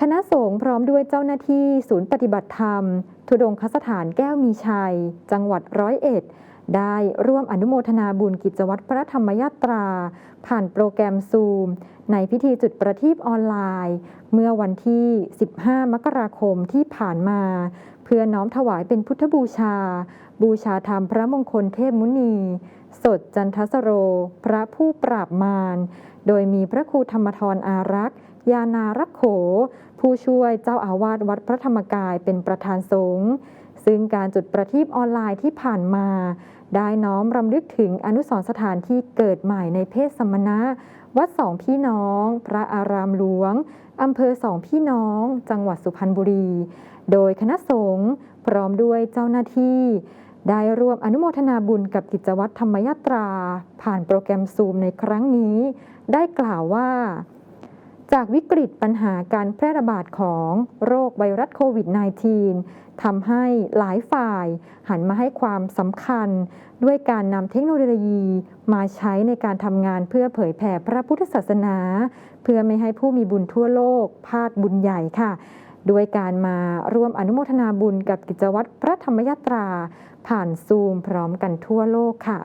คณะสงฆ์พร้อมด้วยเจ้าหน้าที่ศูนย์ปฏิบัติธรรม ทุดงคสถานแก้วมีชัย จังหวัดร้อยเอ็ด ได้ร่วมอนุโมทนาบุญกิจวัตรพระธรรมยาตรา ผ่านโปรแกรมซูม ในพิธีจุดประทีปออนไลน์ เมื่อวันที่ 15 มกราคมที่ผ่านมา เพื่อน้อมถวายเป็นพุทธบูชา บูชาธรรมพระมงคลเทพมุนี สดจันทสโร พระผู้ปราบมาร โดยมีพระครูธรรมทรอารักษ์ยานารักโข ผู้ช่วยเจ้าอาวาสวัดพระธรรมกายเป็นประธานสงฆ์ซึ่งการจุดประทีปออนไลน์ที่ผ่านมา ได้น้อมรำลึกถึงอนุสรสถานที่เกิดใหม่ในเพศสมณะ วัดสองพี่น้อง พระอารามหลวงอำเภอสองพี่น้อง จังหวัดสุพรรณบุรี โดยคณะสงฆ์พร้อมด้วยเจ้าหน้าที่ ได้ร่วมอนุโมทนาบุญกับกิจวัตรธรรมยาตรา ผ่านโปรแกรมซูมในครั้งนี้ ได้กล่าวว่า จากวิกฤตปัญหาการแพร่ระบาดของโรคไวรัสโควิด -19 ทำให้หลายฝ่ายหันมาให้ความสำคัญ ด้วยการนำเทคโนโลยีมาใช้ในการทำงานเพื่อเผยแผ่พระพุทธศาสนา เพื่อไม่ให้ผู้มีบุญทั่วโลกพลาดบุญใหญ่ค่ะ ด้วยการมาร่วมอนุโมทนาบุญกับกิจวัตรพระธรรมยาตรา ผ่านซูมพร้อมกันทั่วโลกค่ะ